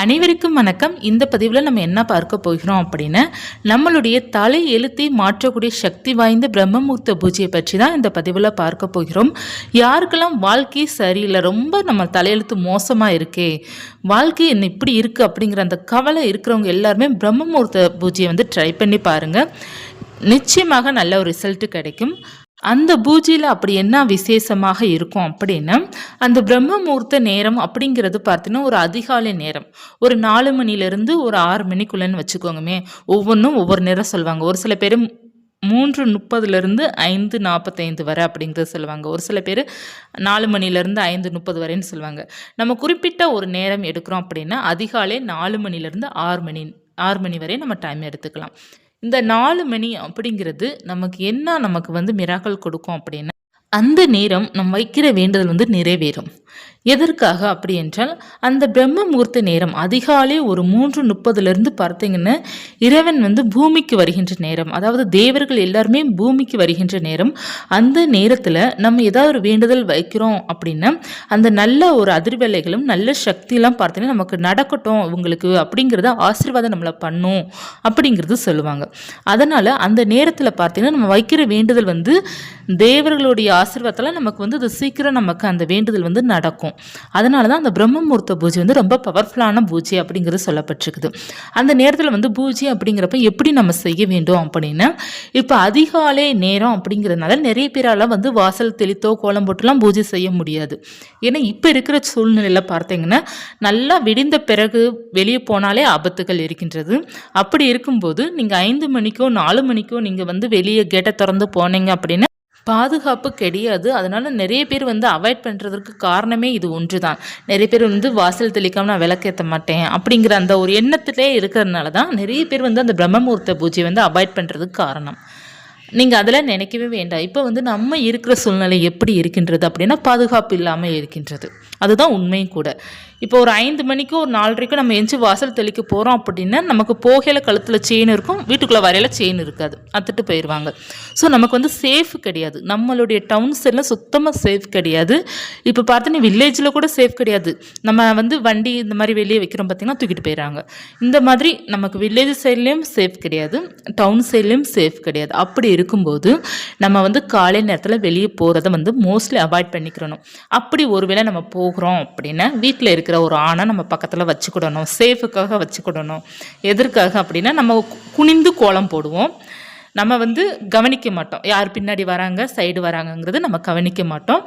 அனைவருக்கும் வணக்கம். இந்த பதிவில் நம்ம என்ன பார்க்க போகிறோம் அப்படின்னா நம்மளுடைய தலை எழுத்தை மாற்றக்கூடிய சக்தி வாய்ந்த பிரம்மமுகூர்த்த பூஜையை பற்றி தான் இந்த பதிவில் பார்க்க போகிறோம். யாருக்கெல்லாம் வாழ்க்கை சரியில்லை ரொம்ப நம்ம தலையெழுத்து மோசமாக இருக்கே வாழ்க்கை என்ன இப்படி இருக்குது அப்படிங்கிற அந்த கவலை இருக்கிறவங்க எல்லாருமே பிரம்மமுகூர்த்த பூஜையை வந்து ட்ரை பண்ணி பாருங்கள் நிச்சயமாக நல்ல ஒரு ரிசல்ட்டு கிடைக்கும். அந்த பூஜையில் அப்படி என்ன விசேஷமாக இருக்கும் அப்படின்னா அந்த பிரம்ம முகூர்த்த நேரம் அப்படிங்கிறது பார்த்தீங்கன்னா ஒரு அதிகாலை நேரம். ஒரு நாலு மணிலேருந்து ஒரு ஆறு மணிக்குள்ளேன்னு வச்சுக்கோங்கமே. ஒவ்வொன்றும் ஒவ்வொரு நேரம் சொல்லுவாங்க. ஒரு சில பேர் மூன்று முப்பதுலேருந்து ஐந்து நாற்பத்தைந்து வரை அப்படிங்கிறது சொல்லுவாங்க. ஒரு சில பேர் நாலு மணிலேருந்து ஐந்து முப்பது வரைன்னு சொல்லுவாங்க. நம்ம குறிப்பிட்ட ஒரு நேரம் எடுக்கிறோம் அப்படின்னா அதிகாலை நாலு மணிலேருந்து ஆறு மணி ஆறு மணி வரை நம்ம டைம் எடுத்துக்கலாம். இந்த நாலு மணி அப்படிங்கிறது நமக்கு என்ன நமக்கு வந்து மிராக்கள் கொடுக்கும் அப்படின்னா அந்த நேரம் நம்ம வைக்கிற வேண்டுதல் வந்து நிறைவேறும். எதற்காக அப்படி என்றால் அந்த பிரம்ம முகூர்த்த நேரம் அதிகாலை ஒரு மூன்று முப்பதுலேருந்து பார்த்தீங்கன்னா இறைவன் வந்து பூமிக்கு வருகின்ற நேரம் அதாவது தேவர்கள் எல்லாருமே பூமிக்கு வருகின்ற நேரம் அந்த நேரத்தில் நம்ம ஏதாவது ஒரு வேண்டுதல் வைக்கிறோம் அப்படின்னா அந்த நல்ல ஒரு அதிர்வலைகளும் நல்ல சக்தியெல்லாம் பார்த்தீங்கன்னா நமக்கு நடக்கட்டும் இவங்களுக்கு அப்படிங்கிறத ஆசீர்வாதம் நம்மளை பண்ணும் அப்படிங்கிறது சொல்லுவாங்க. அதனால் அந்த நேரத்தில் பார்த்தீங்கன்னா நம்ம வைக்கிற வேண்டுதல் வந்து தேவர்களுடைய ஆசீர்வாதத்தில் நமக்கு வந்து அது சீக்கிரம் நமக்கு அந்த வேண்டுதல் வந்து நடக்கும். அதனால தான் அந்த பிரம்ம முகூர்த்த பூஜை வந்து ரொம்ப பவர்ஃபுல்லான பூஜை அப்படிங்கிறது சொல்லப்பட்டிருக்குது. அந்த நேரத்தில் வந்து பூஜை அப்படிங்கிறப்ப எப்படி நம்ம செய்ய வேண்டும் அப்படின்னா இப்போ அதிகாலை நேரம் அப்படிங்கிறதுனால நிறைய பேரால் வந்து வாசல் தெளித்தோ கோலம் போட்டுலாம் பூஜை செய்ய முடியாது. ஏன்னா இப்போ இருக்கிற சூழ்நிலையில் பார்த்தீங்கன்னா நல்லா விடிந்த பிறகு வெளியே போனாலே ஆபத்துகள் இருக்கின்றது. அப்படி இருக்கும்போது நீங்கள் ஐந்து மணிக்கோ நாலு மணிக்கோ நீங்கள் வந்து வெளியே கேட்டை திறந்து போனீங்க அப்படின்னா பாதுகாப்பு கிடையாது. அதனால நிறைய பேர் வந்து அவாய்ட் பண்ணுறதுக்கு காரணமே இது ஒன்று தான் நிறைய பேர் வந்து வாசல் தெளிக்காமல் நான் விளக்கேற்ற மாட்டேன் அப்படிங்கிற அந்த ஒரு எண்ணத்திலே இருக்கிறதுனால தான் நிறைய பேர் வந்து அந்த பிரம்மமூர்த்த பூஜை வந்து அவாய்ட் பண்ணுறதுக்கு காரணம். நீங்கள் அதெல்லாம் நினைக்கவே வேண்டாம். இப்போ வந்து நம்ம இருக்கிற சூழ்நிலை எப்படி இருக்கின்றது அப்படின்னா பாதுகாப்பு இல்லாமல் இருக்கின்றது. அதுதான் உண்மையும் கூட. இப்போ ஒரு ஐந்து மணிக்கு ஒரு நாலரைக்கும் நம்ம எஞ்சி வாசல் தெளிக்க போகிறோம் அப்படின்னா நமக்கு போகையில் கழுத்தில் செயின் இருக்கும் வீட்டுக்குள்ளே வரையில செயின் இருக்காது. அத்துட்டு போயிடுவாங்க ஸோ நமக்கு வந்து சேஃப் கிடையாது. நம்மளுடைய டவுன்ஸ் எல்லாம் சுத்தமாக சேஃப் கிடையாது. இப்போ பார்த்தீங்கன்னா வில்லேஜில் கூட சேஃப் கிடையாது. நம்ம வந்து வண்டி இந்த மாதிரி வெளியே வைக்கிறோம் பார்த்திங்கன்னா தூக்கிட்டு போயிடுறாங்க. இந்த மாதிரி நமக்கு வில்லேஜ் சைட்லேயும் சேஃப் கிடையாது. டவுன் சைட்லேயும் சேஃப் கிடையாது. அப்படி இருக்கும்போது நம்ம வந்து காலை நேரத்தில் வெளியே போகிறத வந்து மோஸ்ட்லி அவாய்ட் பண்ணிக்கிறணும். அப்படி ஒருவேளை நம்ம போகிறோம் அப்படின்னா வீட்டில் இருக்கிற ஒரு ஆணை நம்ம பக்கத்தில் வச்சுக்கிடணும். சேஃபுக்காக வச்சுக்கிடணும். எதற்காக அப்படின்னா நம்ம குனிந்து கோலம் போடுவோம். நம்ம வந்து கவனிக்க மாட்டோம். யார் பின்னாடி வராங்க சைடு வராங்கங்கிறது நம்ம கவனிக்க மாட்டோம்.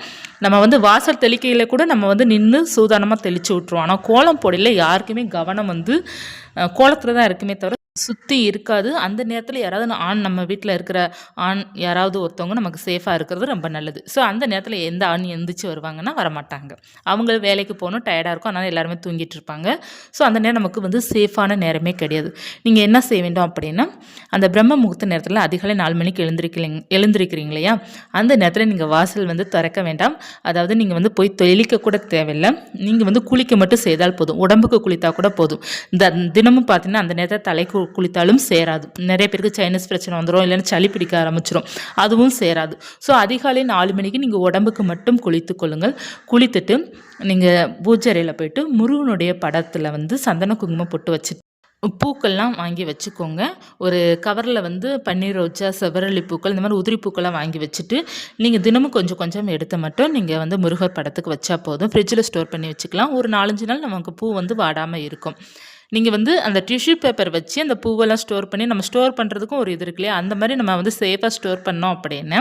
நம்ம வந்து வாசல் தெளிக்கையில் கூட நம்ம வந்து நின்று சூதானமாக தெளித்து விட்ருவோம் ஆனால் கோலம் போடையில் யாருக்குமே கவனம் வந்து கோலத்தில் தான் இருக்குமே தவிர சுற்றி இருக்காது. அந்த நேரத்தில் யாராவது ஆண் நம்ம வீட்டில் இருக்கிற ஆண் யாராவது ஒருத்தவங்க நமக்கு சேஃபாக இருக்கிறது ரொம்ப நல்லது. ஸோ அந்த நேரத்தில் எந்த ஆண் எந்திரிச்சு வருவாங்கன்னா வரமாட்டாங்க. அவங்க வேலைக்கு போகணும் டயர்டாக இருக்கும். அதனால் எல்லாருமே தூங்கிட்டு இருப்பாங்க. ஸோ அந்த நேரம் நமக்கு வந்து சேஃபான நேரமே கிடையாது. நீங்கள் என்ன செய்ய வேண்டும் அப்படின்னா அந்த பிரம்ம முகூர்த்த நேரத்தில் அதிகாலை நாலு மணிக்கு எழுந்திருக்கிறீங்க எழுந்திருக்கிறீங்க இல்லையா? அந்த நேரத்தில் நீங்கள் வாசல் வந்து திறக்க வேண்டாம். அதாவது நீங்கள் வந்து போய் தெளிக்க கூட தேவையில்லை. நீங்கள் வந்து குளிக்க மட்டும் செய்தால் போதும். உடம்புக்கு குளித்தா கூட போதும். இந்த தினமும் பார்த்தீங்கன்னா அந்த நேரத்தில் தலைக்கு குளித்தாலும் சேராது. நிறைய பேருக்கு சைனஸ் பிரச்சனை வந்துடும் இல்லைன்னா சளி பிடிக்க ஆரம்பிச்சிடும் அதுவும் சேராது. ஸோ அதிகாலை நாலு மணிக்கு நீங்கள் உடம்புக்கு மட்டும் குளித்து கொள்ளுங்கள். குளித்துட்டு நீங்கள் பூஜரையில் போயிட்டு முருகனுடைய படத்தில் வந்து சந்தன குங்குமம் போட்டு வச்சு பூக்கள்லாம் வாங்கி வச்சுக்கோங்க. ஒரு கவரில் வந்து பன்னீர் ரோஜா செவரளி பூக்கள் இந்த மாதிரி உதிரி பூக்கள்லாம் வாங்கி வச்சுட்டு நீங்கள் தினமும் கொஞ்சம் கொஞ்சம் எடுத்து மட்டும் நீங்கள் வந்து முருகர் படத்துக்கு வச்சா போதும். ஃப்ரிட்ஜில் ஸ்டோர் பண்ணி வச்சுக்கலாம். ஒரு நாலஞ்சு நாள் நமக்கு பூ வந்து வாடாமல் இருக்கும். நீங்கள் வந்து அந்த டிஷ்யூ பேப்பர் வச்சு அந்த பூவெல்லாம் ஸ்டோர் பண்ணி நம்ம ஸ்டோர் பண்ணுறதுக்கும் ஒரு இது இருக்கு இல்லையா? அந்த மாதிரி நம்ம வந்து சேஃபாக ஸ்டோர் பண்ணோம் அப்படின்னு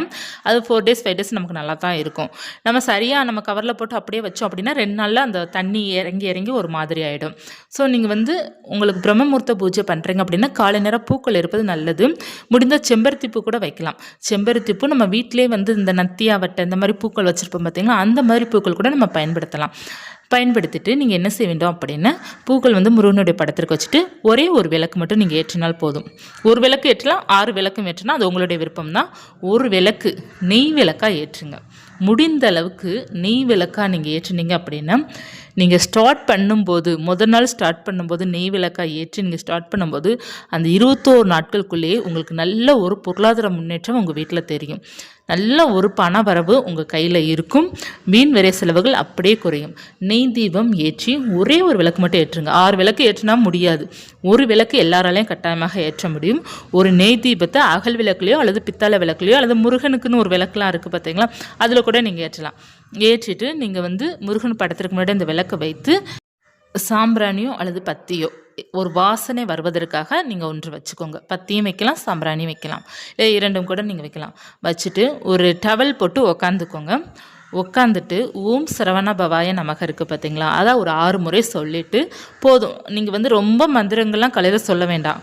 அது ஃபோர் டேஸ் ஃபைவ் டேஸ் நமக்கு நல்லா தான் இருக்கும். நம்ம சரியாக நம்ம கவரில் போட்டு அப்படியே வச்சோம் அப்படின்னா ரெண்டு நாளில் அந்த தண்ணி இறங்கி இறங்கி ஒரு மாதிரி ஆகிடும் ஸோ நீங்கள் வந்து உங்களுக்கு பிரம்மமுகூர்த்த பூஜை பண்ணுறீங்க அப்படின்னா காலை நேரம் பூக்கள் இருப்பது நல்லது. முடிந்த செம்பருத்தி பூ கூட வைக்கலாம். செம்பருத்தி பூ நம்ம வீட்டிலே வந்து இந்த நத்தியாவட்டை இந்த மாதிரி பூக்கள் வச்சுருப்போம் பார்த்தீங்களா அந்த மாதிரி பூக்கள் கூட நம்ம பயன்படுத்தலாம். பயன்படுத்திட்டு நீங்கள் என்ன செய்ய வேண்டும் அப்படின்னா பூக்கள் வந்து முருகனுடைய படத்திற்கு வச்சுட்டு ஒரே ஒரு விளக்கு மட்டும் நீங்கள் ஏற்றினால் போதும். ஒரு விளக்கு ஏற்றலாம் ஆறு விளக்கும் ஏற்றினா அது உங்களுடைய விருப்பம் தான் ஒரு விளக்கு நெய் விளக்காக ஏற்றுங்க. முடிந்த அளவுக்கு நெய் விளக்காக நீங்கள் ஏற்றுனீங்க அப்படின்னா நீங்கள் ஸ்டார்ட் பண்ணும்போது முதல் நாள் ஸ்டார்ட் பண்ணும்போது நெய் விளக்காய் ஏற்றி நீங்கள் ஸ்டார்ட் பண்ணும்போது அந்த இருபத்தோரு நாட்களுக்குள்ளேயே உங்களுக்கு நல்ல ஒரு பொருளாதார முன்னேற்றம் உங்கள் வீட்டில் தெரியும். நல்ல ஒரு பண வரவு உங்கள் கையில் இருக்கும். மீன் விரை செலவுகள் அப்படியே குறையும். நெய் தீபம் ஏற்றி ஒரே ஒரு விளக்கு மட்டும் ஏற்றுங்க. ஆறு விளக்கு ஏற்றினா முடியாது. ஒரு விளக்கு எல்லாராலையும் கட்டாயமாக ஏற்ற முடியும். ஒரு நெய் தீபத்தை அகல் விளக்குலையோ அல்லது பித்தளை விளக்குலையோ அல்லது முருகனுக்குன்னு ஒரு விளக்குலாம் இருக்குது பார்த்தீங்களா அதில் கூட நீங்கள் ஏற்றலாம். ஏற்றிட்டு நீங்கள் வந்து முருகன் படத்திற்கு முன்னாடி அந்த விளக்கை வைத்து சாம்பிராணியோ அல்லது பத்தியோ ஒரு வாசனை வருவதற்காக நீங்கள் ஒன்று வச்சுக்கோங்க. பத்தியும் வைக்கலாம் சாம்பிராணியும் வைக்கலாம். இல்லை இரண்டும் கூட நீங்கள் வைக்கலாம். வச்சுட்டு ஒரு டவல் போட்டு உக்காந்துக்கோங்க. உட்காந்துட்டு ஓம் சரவண பவாய நமக இருக்குது பார்த்தீங்களா அதான் ஒரு ஆறு முறை சொல்லிட்டு போதும். நீங்கள் வந்து ரொம்ப மந்திரங்கள்லாம் காலையில் சொல்ல வேண்டாம்.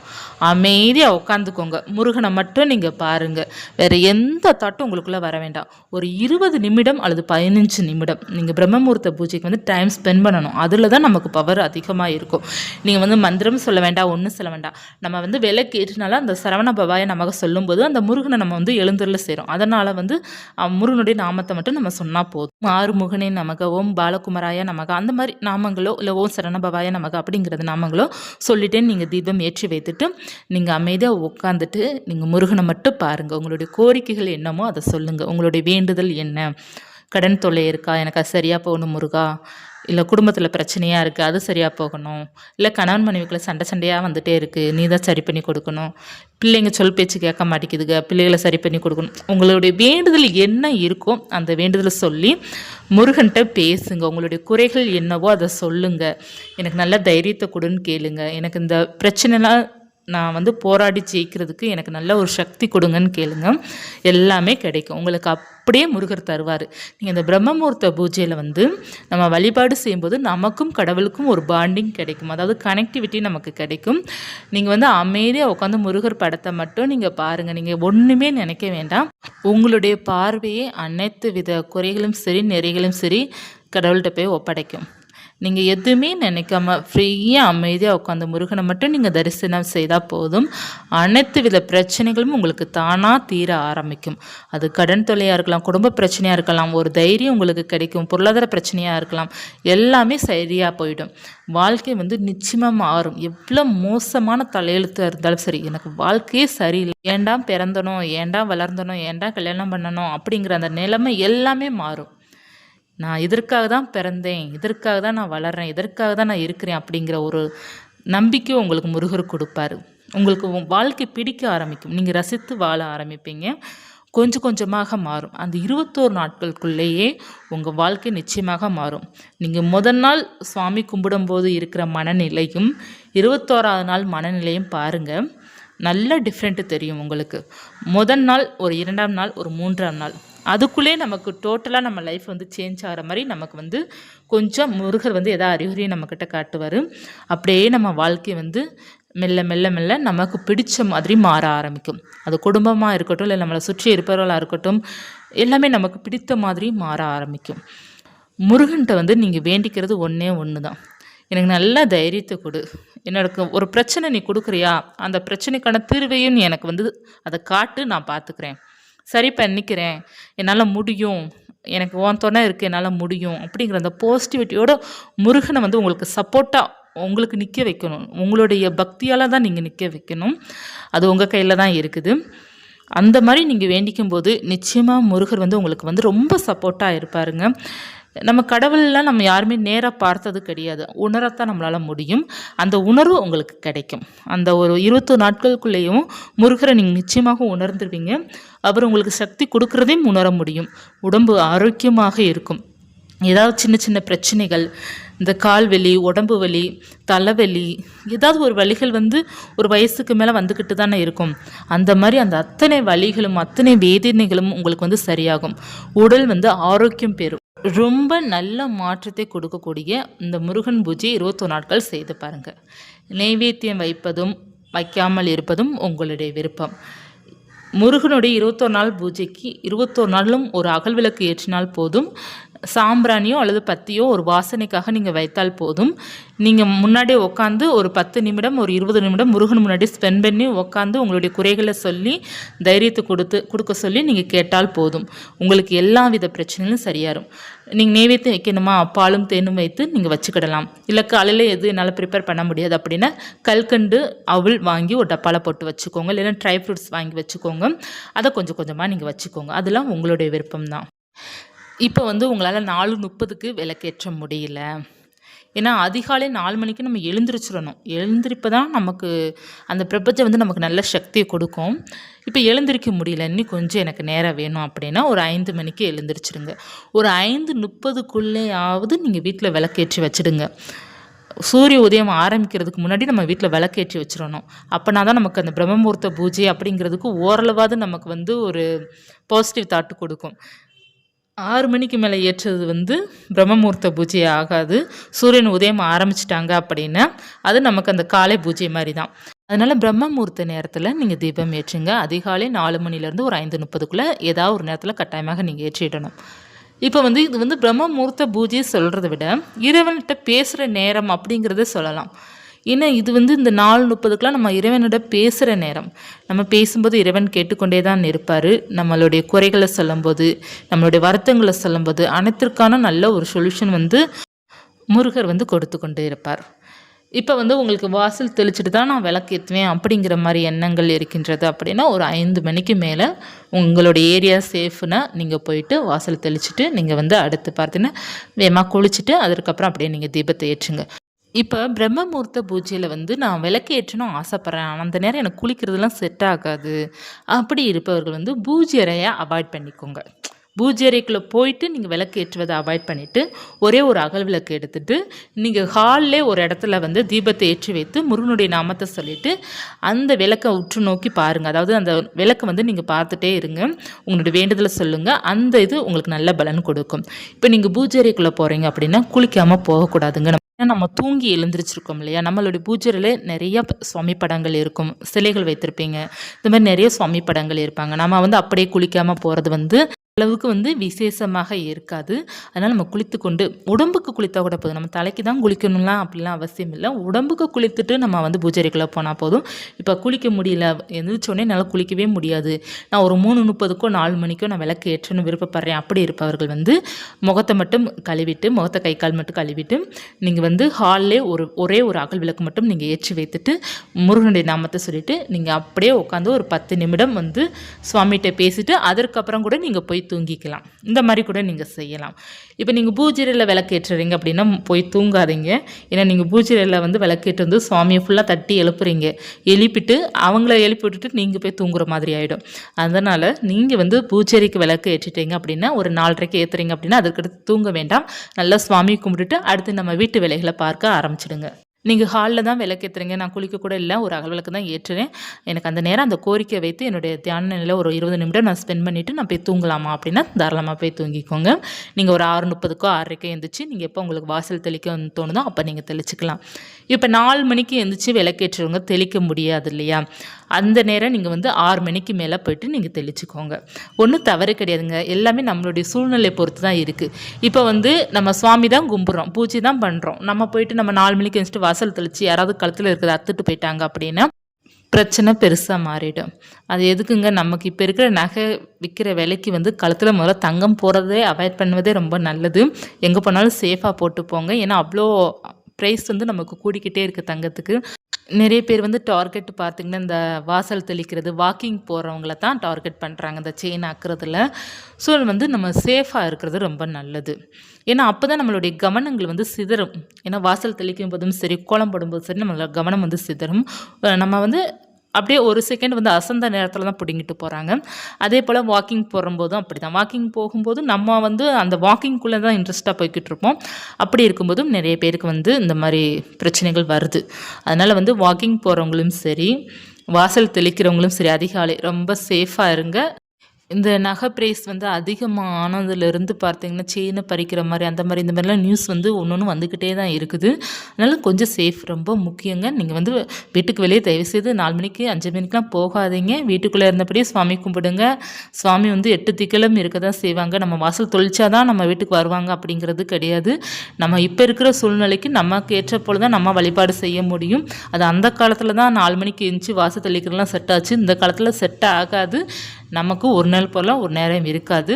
அமைதியாக உட்காந்துக்கோங்க முருகனை மட்டும் நீங்கள் பாருங்கள் வேறு எந்த தாட்டும் உங்களுக்குள்ளே வர வேண்டாம். ஒரு இருபது நிமிடம் அல்லது பதினஞ்சு நிமிடம் நீங்கள் பிரம்மமுகூர்த்த பூஜைக்கு வந்து டைம் ஸ்பெண்ட் பண்ணணும். அதில் தான் நமக்கு பவர் அதிகமாக இருக்கும். நீங்கள் வந்து மந்திரம் சொல்ல வேண்டாம் ஒன்றும் சொல்ல வேண்டாம். நம்ம வந்து விலைக்கு ஏற்றினால அந்த சரவண பவாய நமக்கு சொல்லும்போது அந்த முருகனை நம்ம வந்து எழுந்தரில் செய்கிறோம் அதனால் வந்து முருகனுடைய நாமத்தை மட்டும் நம்ம சொன்னோம் சொன்னால் போதும். ஆறுமுகனே நமக ஓம் பாலகுமராய நமக அந்த மாதிரி நாமங்களோ இல்லை ஓம் சரணபவாய நமக அப்படிங்கிறது நாமங்களோ சொல்லிட்டே நீங்கள் தீபம் ஏற்றி வைத்துட்டு நீங்கள் அமைதியாக உட்காந்துட்டு நீங்கள் முருகனை மட்டும் பாருங்கள் உங்களுடைய கோரிக்கைகள் என்னமோ அதை சொல்லுங்கள் உங்களுடைய வேண்டுதல் என்ன? கடன் தொல்லை இருக்கா? எனக்கு அது சரியாக போகணும் முருகா. இல்லை குடும்பத்தில் பிரச்சனையாக இருக்குது அது சரியாக போகணும். இல்லை கணவன் மனைவிக்குள்ள சண்டை சண்டையாக வந்துகிட்டே இருக்குது நீ தான் சரி பண்ணி கொடுக்கணும். பிள்ளைங்க சொல் பேச்சு கேட்க மாட்டேங்குதுங்க பிள்ளைகளை சரி பண்ணி கொடுக்கணும். உங்களுடைய வேண்டுதல் என்ன இருக்கோ அந்த வேண்டுதலை சொல்லி முருகன்கிட்ட பேசுங்க. உங்களுடைய குறைகள் என்னவோ அதை சொல்லுங்கள் எனக்கு நல்ல தைரியத்தை கொடுன்னு கேளுங்க. எனக்கு இந்த பிரச்சனைலாம் நான் வந்து போராடி ஜெயிக்கிறதுக்கு எனக்கு நல்ல ஒரு சக்தி கொடுங்கன்னு கேளுங்க. எல்லாமே கிடைக்கும். உங்களுக்கு அப்படியே முருகர் தருவார். நீங்கள் இந்த பிரம்மமுகூர்த்த பூஜையில் வந்து நம்ம வழிபாடு செய்யும்போது நமக்கும் கடவுளுக்கும் ஒரு பாண்டிங் கிடைக்கும். அதாவது கனெக்டிவிட்டி நமக்கு கிடைக்கும். நீங்கள் வந்து அமைதியாக உட்காந்து முருகர் படத்தை மட்டும் நீங்கள் பாருங்கள் நீங்கள் ஒன்றுமே நினைக்க வேண்டாம். உங்களுடைய பார்வையே அனைத்து வித குறைகளும் சரி நிறைகளும் சரி கடவுள்கிட்ட போய் ஒப்படைக்கும். நீங்கள் எதுவுமே நினைக்காம ஃப்ரீயாக அமைதியாக உட்காந்து முருகனை மட்டும் நீங்கள் தரிசனம் செய்தால் போதும். அனைத்து வித பிரச்சனைகளும் உங்களுக்கு தானாக தீர ஆரம்பிக்கும். அது கடன் தொல்லையாக இருக்கலாம் குடும்ப பிரச்சனையாக இருக்கலாம் ஒரு தைரியம் உங்களுக்கு கிடைக்கும் பொருளாதார பிரச்சனையாக இருக்கலாம் எல்லாமே சரியாக போயிடும். வாழ்க்கை வந்து நிச்சயமாக மாறும். எவ்வளோ மோசமான தலையெழுத்தாக இருந்தாலும் சரி எனக்கு வாழ்க்கையே சரியில்லை. ஏன்டா பிறந்தனும் ஏன்டா வளர்ந்தனோ ஏன்டா கல்யாணம் பண்ணணும் அப்படிங்கிற அந்த நிலைமை எல்லாமே மாறும். நான் இதற்காக தான் பிறந்தேன்? இதற்காக தான் நான் வளர்றேன்? இதற்காக தான் நான் இருக்கிறேன்? அப்படிங்கிற ஒரு நம்பிக்கை உங்களுக்கு முருகர் கொடுப்பாரு. உங்களுக்கு வாழ்க்கை பிடிக்க ஆரம்பிக்கும். நீங்கள் ரசித்து வாழ ஆரம்பிப்பீங்க. கொஞ்சம் கொஞ்சமாக மாறும். அந்த இருபத்தோரு நாட்களுக்குள்ளேயே உங்கள் வாழ்க்கை நிச்சயமாக மாறும். நீங்கள் முதல் நாள் சுவாமி கும்பிடும்போது இருக்கிற மனநிலையும் இருபத்தோராவது நாள் மனநிலையும் பாருங்கள் நல்ல டிஃப்ரெண்ட்டு தெரியும் உங்களுக்கு. முதல் நாள் ஒரு இரண்டாம் நாள் ஒரு மூன்றாம் நாள். அதுக்குள்ளே நமக்கு டோட்டலாக நம்ம லைஃப் வந்து சேஞ்ச் ஆகிற மாதிரி நமக்கு வந்து கொஞ்சம் முருகர் வந்து எதா அறிகுறியை நம்மக்கிட்ட காட்டுவார். அப்படியே நம்ம வாழ்க்கை வந்து மெல்ல மெல்ல மெல்ல நமக்கு பிடிச்ச மாதிரி மாற ஆரம்பிக்கும். அது குடும்பமாக இருக்கட்டும் இல்லை நம்மளை சுற்றி இருப்பவர்களாக இருக்கட்டும் எல்லாமே நமக்கு பிடித்த மாதிரி மாற ஆரம்பிக்கும். முருகன்கிட்ட வந்து நீங்கள் வேண்டிக்கிறது ஒன்றே ஒன்று தான் எனக்கு நல்ல தைரியத்தை கொடு. எனக்கு ஒரு பிரச்சனை நீ கொடுக்குறியா? அந்த பிரச்சனைக்கான தீர்வையும் நீ எனக்கு வந்து அதை காட்டு நான் பார்த்துக்கிறேன். சரி பண்ணிக்கிறேன் என்னால் முடியும் எனக்கு ஓன் துணை இருக்குது என்னால் முடியும் அப்படிங்கிற அந்த பாசிட்டிவிட்டியோட முருகனை வந்து உங்களுக்கு சப்போர்ட்டாக உங்களுக்கு நிற்க வைக்கணும். உங்களுடைய பக்தியால் தான் நீங்கள் நிற்க வைக்கணும். அது உங்கள் கையில் தான் இருக்குது. அந்த மாதிரி நீங்கள் வேண்டிக்கும் போது நிச்சயமாக முருகர் வந்து உங்களுக்கு வந்து ரொம்ப சப்போர்ட்டாக இருப்பாருங்க. நம்ம கடவுள்லாம் நம்ம யாருமே நேராக பார்த்தது கிடையாது. உணரத்தான் நம்மளால் முடியும். அந்த உணர்வு உங்களுக்கு கிடைக்கும். அந்த ஒரு இருபத்தொரு நாட்களுக்குள்ளேயும் முருகரை நீங்கள் நிச்சயமாக உணர்ந்துருவீங்க. அவர் உங்களுக்கு சக்தி கொடுக்குறதையும் உணர முடியும். உடம்பு ஆரோக்கியமாக இருக்கும். ஏதாவது சின்ன சின்ன பிரச்சனைகள் இந்த கால் வலி உடம்பு வலி தலைவலி ஏதாவது ஒரு வலிகள் வந்து ஒரு வயசுக்கு மேலே வந்துக்கிட்டு தானே இருக்கும். அந்த மாதிரி அந்த அத்தனை வலிகளும் அத்தனை வேதனைகளும் உங்களுக்கு வந்து சரியாகும். உடல் வந்து ஆரோக்கியம் பெறும். ரொம்ப நல்ல மாற்றத்தை கொடுக்கக்கூடிய இந்த முருகன் பூஜை இருபத்தொரு நாட்கள் செய்து பாருங்கள் நெய்வேத்தியம் வைப்பதும் வைக்காமல் இருப்பதும் உங்களுடைய விருப்பம். முருகனுடைய இருபத்தொரு நாள் பூஜைக்கு இருபத்தொரு நாளும் ஒரு அகல் விளக்கு ஏற்றினால் போதும். சாம்பிராணியோ அல்லது பத்தியோ ஒரு வாசனைக்காக நீங்கள் வைத்தால் போதும். நீங்கள் முன்னாடியே உட்காந்து ஒரு பத்து நிமிடம் ஒரு இருபது நிமிடம் முருகன் முன்னாடி ஸ்பெண்ட் பண்ணி உட்காந்து உங்களுடைய குறைகளை சொல்லி தைரியத்தை கொடுத்து கொடுக்க சொல்லி நீங்கள் கேட்டால் போதும். உங்களுக்கு எல்லா வித பிரச்சனைகளும் சரியாயிரும். நீங்கள் நெய்வேத்தியம் வைக்கணுமா? பாலும் தேனும் வைத்து நீங்கள் வச்சுக்கிடலாம். இல்லை காலையில் எது என்னால் ப்ரிப்பேர் பண்ண முடியாது அப்படின்னா கல்கண்டு அவள் வாங்கி ஒரு டப்பாவில் போட்டு வச்சுக்கோங்க. இல்லைன்னா ட்ரை ஃப்ரூட்ஸ் வாங்கி வச்சுக்கோங்க. அதை கொஞ்சம் கொஞ்சமாக நீங்கள் வச்சுக்கோங்க. அதெல்லாம் உங்களுடைய விருப்பம் தான் இப்போ வந்து உங்களால் நாலு முப்பதுக்கு விளக்கேற்ற முடியல. ஏன்னா அதிகாலை நாலு மணிக்கு நம்ம எழுந்திரிச்சிடணும். எழுந்திருப்ப தான் நமக்கு அந்த பிரபஞ்சம் வந்து நமக்கு நல்ல சக்தியை கொடுக்கும். இப்போ எழுந்திருக்க முடியல. இன்னும் கொஞ்சம் எனக்கு நேரம் வேணும் அப்படின்னா ஒரு ஐந்து மணிக்கு எழுந்திரிச்சிடுங்க ஒரு ஐந்து முப்பதுக்குள்ளேயாவது நீங்கள் வீட்டில் விளக்கேற்றி வச்சிடுங்க. சூரிய உதயம் ஆரம்பிக்கிறதுக்கு முன்னாடி நம்ம வீட்டில் விளக்கேற்றி வச்சிடணும். அப்போனா தான் நமக்கு அந்த பிரம்மமுகூர்த்த பூஜை அப்படிங்கிறதுக்கு ஓரளவாவது நமக்கு வந்து ஒரு பாசிட்டிவ் தாட்டு கொடுக்கும். ஆறு மணிக்கு மேலே ஏற்றது வந்து பிரம்மமுகூர்த்த பூஜை ஆகாது. சூரியன் உதயம் ஆரம்பிச்சிட்டாங்க அப்படின்னா அது நமக்கு அந்த காலை பூஜை மாதிரி தான் அதனால் பிரம்மமூர்த்த நேரத்தில் நீங்கள் தீபம் ஏற்றுங்க. அதிகாலை நாலு மணிலேருந்து ஒரு ஐந்து முப்பதுக்குள்ளே ஏதாவது ஒரு நேரத்தில் கட்டாயமாக நீங்கள் ஏற்றிடணும். இப்போ வந்து இது வந்து பிரம்மமூர்த்த பூஜை பூஜையை சொல்கிறத விட இறைவன்கிட்ட பேசுகிற நேரம் அப்படிங்கிறத சொல்லலாம். ஏன்னா இது வந்து இந்த நாலு முப்பதுக்கெலாம் நம்ம இறைவனோட பேசுகிற நேரம். நம்ம பேசும்போது இறைவன் கேட்டுக்கொண்டே தான் இருப்பார். நம்மளுடைய குறைகளை சொல்லும்போது நம்மளுடைய வருத்தங்களை சொல்லும்போது அனைத்திற்கான நல்ல ஒரு சொல்யூஷன் வந்து முருகர் வந்து கொடுத்து கொண்டே இருப்பார். இப்போ வந்து உங்களுக்கு வாசல் தெளிச்சுட்டு தான் நான் விளக்கேற்றுவேன் அப்படிங்கிற மாதிரி எண்ணங்கள் இருக்கின்றது அப்படின்னா ஒரு ஐந்து மணிக்கு மேலே உங்களுடைய ஏரியா சேஃப்னா நீங்கள் போயிட்டு வாசல் தெளிச்சுட்டு நீங்கள் வந்து அடுத்து பார்த்தீங்கன்னா வேகமாக குளிச்சுட்டு அதற்கப்புறம் அப்படியே நீங்கள் தீபத்தை ஏற்றுங்க. இப்போ பிரம்மமூர்த்த பூஜையில் வந்து நான் விளக்கு ஏற்றணும் ஆசைப்பட்றேன். அந்த நேரம் எனக்கு குளிக்கிறதுலாம் செட் ஆகாது. அப்படி இருப்பவர்கள் வந்து பூஜையறையை அவாய்ட் பண்ணிக்கோங்க. பூஜை போயிட்டு நீங்கள் விளக்கு ஏற்றுவதை அவாய்ட் பண்ணிவிட்டு ஒரே ஒரு அகல் விளக்கு எடுத்துகிட்டு நீங்கள் ஹாலில் ஒரு இடத்துல வந்து தீபத்தை ஏற்றி வைத்து முருகனுடைய நாமத்தை சொல்லிவிட்டு அந்த விளக்கை உற்று நோக்கி பாருங்கள் அதாவது அந்த விளக்கை வந்து நீங்கள் பார்த்துட்டே இருங்க. உங்களுடைய வேண்டுதலை சொல்லுங்கள் அந்த இது உங்களுக்கு நல்ல பலன் கொடுக்கும். இப்போ நீங்கள் பூஜை போகிறீங்க அப்படின்னா குளிக்காமல் போகக்கூடாதுங்க. ஏன்னா நம்ம தூங்கி எழுந்திரிச்சிருக்கோம் இல்லையா? நம்மளுடைய பூஜையில் நிறைய சுவாமி படங்கள் இருக்கும். சிலைகள் வைத்திருப்பீங்க. இந்த மாதிரி நிறைய சுவாமி படங்கள் இருப்பாங்க. நம்ம வந்து அப்படியே குளிக்காமல் போகிறது வந்து அளவுக்கு வந்து விசேஷமாக இருக்காது. அதனால் நம்ம குளித்து கொண்டு உடம்புக்கு குளித்தா கூட போதும். நம்ம தலைக்கு தான் குளிக்கணும்லாம் அப்படிலாம் அவசியம் இல்லை. உடம்புக்கு குளித்துட்டு நம்ம வந்து பூஜைக்குள்ளே போனால் போதும். இப்போ குளிக்க முடியல எந்திரிச்சோடனே என்னால் குளிக்கவே முடியாது. நான் ஒரு மூணு முப்பதுக்கோ நாலு மணிக்கோ நான் விளக்கு ஏற்றணும் விருப்பப்படுறேன். அப்படி இருப்பவர்கள் வந்து முகத்தை மட்டும் கழுவிட்டு முகத்தை கை கால் மட்டும் கழுவிட்டு நீங்கள் வந்து ஹாலிலே ஒரு ஒரே ஒரு அகல் விளக்கு மட்டும் நீங்கள் ஏற்றி வைத்துட்டு முருகனுடைய நாமத்தை சொல்லிவிட்டு நீங்கள் அப்படியே உட்காந்து ஒரு பத்து நிமிடம் வந்து சுவாமிகிட்ட பேசிட்டு அதற்கப்புறம் கூட நீங்கள் போய் தூங்கிக்கலாம். இந்த மாதிரி கூட நீங்கள் செய்யலாம். இப்போ நீங்கள் பூஜையில் விளக்கேற்றுறீங்க அப்படின்னா போய் தூங்காதீங்க. ஏன்னா நீங்கள் பூஜையில் வந்து விளக்கேற்று வந்து சுவாமியை ஃபுல்லாக தட்டி எழுப்புறீங்க. எழுப்பிட்டு அவங்கள எழுப்பி விட்டுட்டு நீங்கள் போய் தூங்குற மாதிரி ஆகிடும் அதனால் நீங்கள் வந்து பூச்சேரிக்கு விளக்கு ஏற்றிட்டீங்க அப்படின்னா ஒரு நாலரைக்கு ஏற்றுறீங்க அப்படின்னா அதுக்கடுத்து தூங்க வேண்டாம். நல்லா சுவாமி கும்பிட்டுட்டு அடுத்து நம்ம வீட்டு வேலைகளை பார்க்க ஆரம்பிச்சிடுங்க. நீங்கள் ஹாலில் தான் விளக்கேற்றுறீங்க நான் குளிக்க கூட இல்லை. ஒரு அகல் விளக்கு தான் ஏற்றுறேன் எனக்கு அந்த நேரம் அந்த கோரிக்கை வைத்து என்னுடைய தியான நிலையில் ஒரு இருபது நிமிடம் நான் ஸ்பெண்ட் பண்ணிவிட்டு நான் போய் தூங்கலாமா அப்படின்னா தாராளமாக போய் தூங்கிக்கோங்க. நீங்கள் ஒரு ஆறு முப்பதுக்கோ ஆறரைக்கோ எழுந்திரிச்சு நீங்கள் எப்போ உங்களுக்கு வாசல் தெளிக்க தோணுதோ அப்போ நீங்கள் தெளிச்சிக்கலாம். இப்போ நாலு மணிக்கு எழுந்திரிச்சு விளக்கேற்றுறவங்க தெளிக்க முடியாது இல்லையா? அந்த நேரம் நீங்கள் வந்து ஆறு மணிக்கு மேலே போயிட்டு நீங்கள் தெளிச்சுக்கோங்க. ஒன்றும் தவறு கிடையாதுங்க. எல்லாமே நம்மளுடைய சூழ்நிலை பொறுத்து தான் இருக்குது இப்போ வந்து நம்ம சுவாமி தான் கும்பிட்றோம். பூஜை தான் பண்ணுறோம் நம்ம போயிட்டு நம்ம நாலு மணிக்கு வச்சுட்டு வாசல் தெளித்து யாராவது கழுத்தில் இருக்கிறத அத்துட்டு போயிட்டாங்க அப்படின்னா பிரச்சனை பெருசாக மாறிடும். அது எதுக்குங்க? நமக்கு இப்போ இருக்கிற நகை விற்கிற விலைக்கு வந்து கழுத்தில் முதல்ல தங்கம் போகிறதே அவாய்ட் பண்ணுவதே ரொம்ப நல்லது. எங்கே போனாலும் சேஃபாக போட்டு போங்க. ஏன்னா அவ்வளோ ப்ரைஸ் வந்து நமக்கு கூடிக்கிட்டே இருக்குது தங்கத்துக்கு. நிறைய பேர் வந்து டார்கெட் பார்த்திங்கன்னா இந்த வாசல் தெளிக்கிறது வாக்கிங் போகிறவங்கள தான் டார்கெட் பண்ணுறாங்க இந்த செயின் ஆக்குறதுல. ஸோ வந்து நம்ம சேஃபாக இருக்கிறது ரொம்ப நல்லது. ஏன்னா அப்போ தான் நம்மளுடைய கவனங்கள் வந்து சிதறும். ஏன்னா வாசல் தெளிக்கும் போதும் சரி கோலம் போடும்போதும் சரி நம்மளோட கவனம் வந்து சிதறும். நம்ம வந்து அப்படியே ஒரு செகண்ட் வந்து அசந்த நேரத்தில் தான் பிடுங்கிட்டு போகிறாங்க அதே போல் வாக்கிங் போகும்போதும் அப்படி தான் வாக்கிங் போகும்போது நம்ம வந்து அந்த வாக்கிங்குள்ளே தான் இன்ட்ரெஸ்ட்டாக போய்கிட்டு இருப்போம். அப்படி இருக்கும்போதும் நிறைய பேருக்கு வந்து இந்த மாதிரி பிரச்சனைகள் வருது. அதனால் வந்து வாக்கிங் போகிறவங்களும் சரி வாசல் தெளிக்கிறவங்களும் சரி அதிகாலை ரொம்ப சேஃபாக இருங்க. இந்த நகை ப்ரைஸ் வந்து அதிகமாக ஆனதுலேருந்து பார்த்தீங்கன்னா செயினை பறிக்கிற மாதிரி அந்த மாதிரி இந்த மாதிரிலாம் நியூஸ் வந்து ஒன்று ஒன்று வந்துக்கிட்டே தான் இருக்குது. அதனால கொஞ்சம் சேஃப் ரொம்ப முக்கியங்க. நீங்கள் வந்து வீட்டுக்கு வெளியே தயவுசெய்து நாலு மணிக்கு அஞ்சு மணிக்கெலாம் போகாதீங்க. வீட்டுக்குள்ளே இருந்தபடியே சுவாமி கும்பிடுங்க. சுவாமி வந்து எட்டு திக்கலும் இருக்க தான் செய்வாங்க. நம்ம வாசல் தொழிச்சா தான் நம்ம வீட்டுக்கு வருவாங்க அப்படிங்கிறது கிடையாது. நம்ம இப்போ இருக்கிற சூழ்நிலைக்கு நமக்கு ஏற்ற போல தான் நம்ம வழிபாடு செய்ய முடியும். அது அந்த காலத்தில் தான் நாலு மணிக்கு எழுந்துச்சி வாசல் தெளிக்கிறலாம் செட் ஆச்சு. இந்த காலத்தில் செட் ஆகாது. நமக்கு ஒரு நாள் போகலாம் ஒரு நேரம் இருக்காது.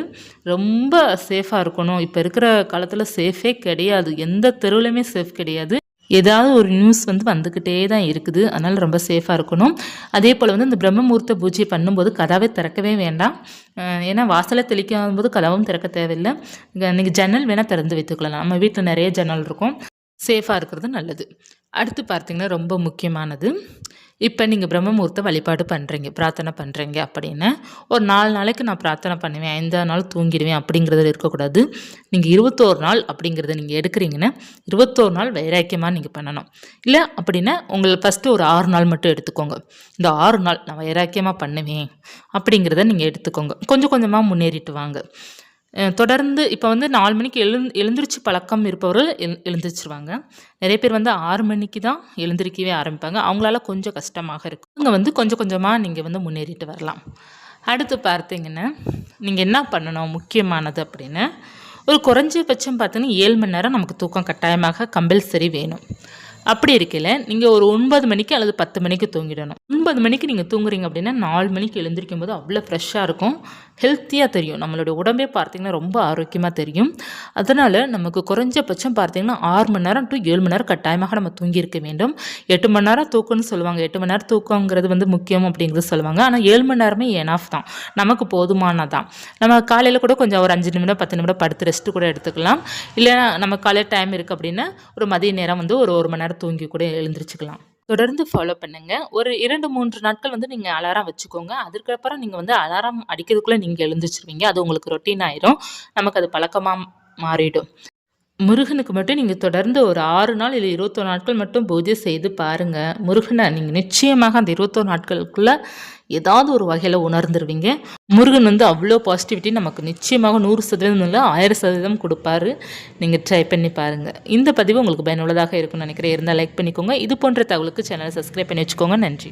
ரொம்ப சேஃபாக இருக்கணும். இப்போ இருக்கிற காலத்தில் சேஃபே கிடையாது. எந்த தெருவுலையுமே சேஃப் கிடையாது. ஏதாவது ஒரு நியூஸ் வந்து வந்துக்கிட்டே தான் இருக்குது. அதனால் ரொம்ப சேஃபாக இருக்கணும். அதே போல் வந்து இந்த பிரம்மமூர்த்த பூஜை பண்ணும்போது கதவை திறக்கவே வேண்டாம். ஏன்னா வாசலை தெளிக்கும் போது கதவும் திறக்க தேவையில்லை. நீங்கள் ஜன்னல் வேணால் திறந்து வைத்துக்கொள்ளலாம். நம்ம வீட்டில் நிறைய ஜன்னல் இருக்கும். சேஃபாக இருக்கிறது நல்லது. அடுத்து பார்த்திங்கன்னா ரொம்ப முக்கியமானது. இப்போ நீங்கள் பிரம்மமுகூர்த்த வழிபாடு பண்ணுறீங்க பிரார்த்தனை பண்ணுறீங்க அப்படின்னு. ஒரு நாலு நாளைக்கு நான் பிரார்த்தனை பண்ணுவேன் ஐந்தாவது நாள் தூங்கிடுவேன் அப்படிங்கிறது இருக்கக்கூடாது. நீங்கள் இருபத்தோரு நாள் அப்படிங்கிறத நீங்கள் எடுக்கிறீங்கன்னா இருபத்தோரு நாள் வைராக்கியமாக நீங்கள் பண்ணணும். இல்லை அப்படின்னா உங்களை ஃபஸ்ட்டு ஒரு ஆறு நாள் மட்டும் எடுத்துக்கோங்க. இந்த ஆறு நாள் நான் வைராக்கியமாக பண்ணுவேன் அப்படிங்கிறத நீங்கள் எடுத்துக்கோங்க. கொஞ்சம் கொஞ்சமாக முன்னேறிட்டு வாங்க. தொடர்ந்து இப்போ வந்து நாலு மணிக்கு எழுந் எழுந்திரிச்சு பழக்கம் இருப்பவர்கள் எழு எழுந்திரிச்சிருவாங்க. நிறைய பேர் வந்து ஆறு மணிக்கு தான் எழுந்திரிக்கவே ஆரம்பிப்பாங்க. அவங்களால கொஞ்சம் கஷ்டமாக இருக்கும் அவங்க வந்து கொஞ்சம் கொஞ்சமாக நீங்கள் வந்து முன்னேறிட்டு வரலாம். அடுத்து பார்த்தீங்கன்னா நீங்கள் என்ன பண்ணணும் முக்கியமானது அப்படின்னு? ஒரு குறைஞ்சபட்சம் பார்த்தீங்கன்னா ஏழு மணி நேரம் நமக்கு தூக்கம் கட்டாயமாக கம்பல்சரி வேணும். அப்படி இருக்கையில் நீங்கள் ஒரு ஒன்பது மணிக்கு அல்லது பத்து மணிக்கு தூங்கிடணும். ஒன்பது மணிக்கு நீங்கள் தூங்குறீங்க அப்படின்னா நாலு மணிக்கு எழுந்திரிக்கும் போது அவ்வளோ ஃப்ரெஷ்ஷாக இருக்கும். ஹெல்த்தியாக தெரியும். நம்மளுடைய உடம்பே பார்த்தீங்கன்னா ரொம்ப ஆரோக்கியமாக தெரியும். அதனால் நமக்கு குறைஞ்சபட்சம் பார்த்தீங்கன்னா ஆறு மணி நேரம் டு ஏழு மணி நேரம் கட்டாயமாக நம்ம தூங்கியிருக்க வேண்டும். எட்டு மணி நேரம் தூக்கம்னு சொல்லுவாங்க. எட்டு மணி நேரம் தூக்கங்கிறது வந்து முக்கியம் அப்படிங்கிறது சொல்லுவாங்க. ஆனால் ஏழு மணி நேரமே எனாஃப் தான். நமக்கு போதுமானதான். நம்ம காலையில் கூட கொஞ்சம் ஒரு அஞ்சு நிமிடம் பத்து நிமிடம் படுத்து ரெஸ்ட்டு கூட எடுத்துக்கலாம். இல்லை நம்ம காலையில் டைம் இருக்குது அப்படின்னா ஒரு மதிய நேரம் வந்து ஒரு ஒரு மணி நேரம் தூங்கி கூட எழுந்திரிச்சுக்கலாம். தொடர்ந்து ஃபாலோ பண்ணுங்க. ஒரு இரண்டு மூன்று நாட்கள் வந்து நீங்கள் அலாரம் வச்சுக்கோங்க. அதுக்கப்புறம் நீங்கள் வந்து அலாரம் அடிக்கிறதுக்குள்ளே நீங்கள் எழுந்திரிச்சிருவீங்க. அது உங்களுக்கு ரொட்டீன் ஆயிரும். நமக்கு அது பழக்கமாக மாறிடும். முருகனுக்கு மட்டும் நீங்கள் தொடர்ந்து ஒரு ஆறு நாள் இல்லை இருபத்தோரு நாட்கள் மட்டும் பூஜை செய்து பாருங்கள் முருகனை நீங்கள் நிச்சயமாக அந்த இருபத்தோரு நாட்களுக்குள்ளே ஏதாவது ஒரு வகையில் உணர்ந்துருவீங்க. முருகன் வந்து அவ்வளோ பாசிட்டிவிட்டி நமக்கு நிச்சயமாக நூறு சதவீதம் இல்லை ஆயிரம் சதவீதம் கொடுப்பாரு. நீங்கள் ட்ரை பண்ணி பாருங்கள் இந்த பதிவு உங்களுக்கு பயனுள்ளதாக இருக்கும்னு நினைக்கிறேன். இருந்தால் லைக் பண்ணிக்கோங்க. இது போன்ற தகவலுக்கு சேனலை சப்ஸ்கிரைப் பண்ணி வச்சுக்கோங்க. நன்றி.